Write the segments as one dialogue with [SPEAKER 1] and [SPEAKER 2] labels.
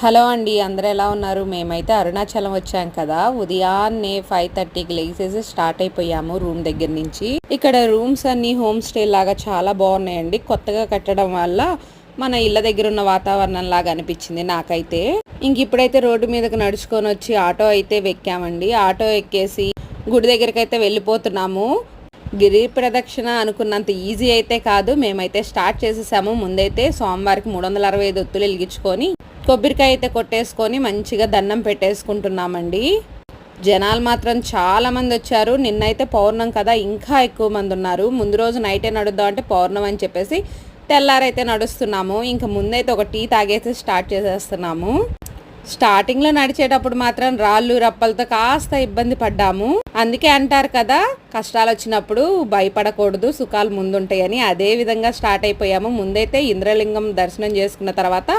[SPEAKER 1] Hello అండి అందరూ ఎలా ఉన్నారు? మేమైతే అరుణాచలం వచ్చాం కదా. ఉదయాన్నే ఫైవ్ థర్టీకి లేచేసి స్టార్ట్ అయిపోయాము రూమ్ దగ్గర నుంచి. ఇక్కడ రూమ్స్ అన్ని హోమ్ స్టే లాగా చాలా బాగున్నాయండి. కొత్తగా కట్టడం వల్ల మన ఇళ్ళ దగ్గర ఉన్న వాతావరణం లాగా అనిపించింది నాకైతే. ఇంక ఇప్పుడైతే రోడ్డు మీదకి నడుచుకొని వచ్చి ఆటో అయితే వెక్కామండి ఆటో ఎక్కేసి గుడి దగ్గరికి అయితే వెళ్ళిపోతున్నాము. గిరి ప్రదక్షిణ అనుకున్నంత ఈజీ అయితే కాదు. మేమైతే స్టార్ట్ చేసేసాము. ముందైతే సోమవారికి మూడు వందల అరవై ఐదు ఒత్తులు వెలిగించుకొని కొబ్బరికాయ అయితే కొట్టేసుకొని మంచిగా దండం పెట్టేసుకుంటున్నామండి. జనాలు మాత్రం చాలా మంది వచ్చారు. నిన్నైతే పౌర్ణం కదా ఇంకా ఎక్కువ మంది ఉన్నారు. ముందు రోజు నైటే నడుద్దాం అంటే పౌర్ణం అని చెప్పేసి తెల్లారైతే నడుస్తున్నాము. ఇంకా ముందైతే ఒక టీ తాగేసి స్టార్ట్ చేసేస్తున్నాము. స్టార్టింగ్లో నడిచేటప్పుడు మాత్రం రాళ్ళు రప్పలతో కాస్త ఇబ్బంది పడ్డాము. అందుకే అంటారు కదా కష్టాలు వచ్చినప్పుడు భయపడకూడదు సుఖాలు ముందుంటాయని. అదే విధంగా స్టార్ట్ అయిపోయాము. ముందైతే ఇంద్రలింగం దర్శనం చేసుకున్న తర్వాత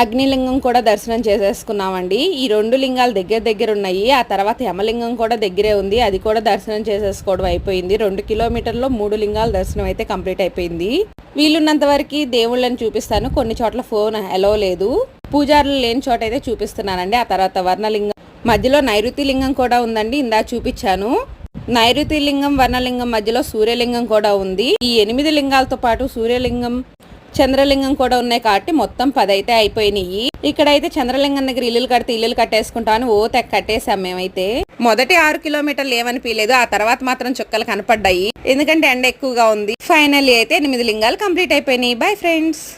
[SPEAKER 1] అగ్నిలింగం కూడా దర్శనం చేసేసుకున్నామండి. ఈ రెండు లింగాలు దగ్గర దగ్గర ఉన్నాయి. ఆ తర్వాత యమలింగం కూడా దగ్గరే ఉంది. అది కూడా దర్శనం చేసేసుకోవడం అయిపోయింది. రెండు కిలోమీటర్లో మూడు లింగాల దర్శనం అయితే కంప్లీట్ అయిపోయింది. వీలున్నంత వరకు దేవుళ్ళని చూపిస్తాను. కొన్ని చోట్ల ఫోన్ ఎలో లేదు. పూజారులు లేని చోట అయితే చూపిస్తున్నానండి. ఆ తర్వాత వర్ణలింగం. మధ్యలో నైరుతి లింగం కూడా ఉందండి. ఇందా చూపించాను. నైరుతి లింగం వర్ణలింగం మధ్యలో సూర్యలింగం కూడా ఉంది. ఈ ఎనిమిది లింగాలతో పాటు సూర్యలింగం చంద్రలింగం కూడా ఉన్నాయి కాబట్టి మొత్తం పది అయితే అయిపోయినాయి. ఇక్కడైతే చంద్రలింగం దగ్గర ఇల్లులు కడితే ఇల్లులు కట్టేసుకుంటాను ఓ తెగ కట్టేసాం మేమైతే. మొదటి ఆరు కిలోమీటర్లు ఏమనిపించలేదు ఆ తర్వాత మాత్రం చుక్కలు కనపడ్డాయి. ఎందుకంటే ఎండ ఎక్కువగా ఉంది. ఫైనల్లీ అయితే ఎనిమిది లింగాలు కంప్లీట్ అయిపోయినాయి. Bye friends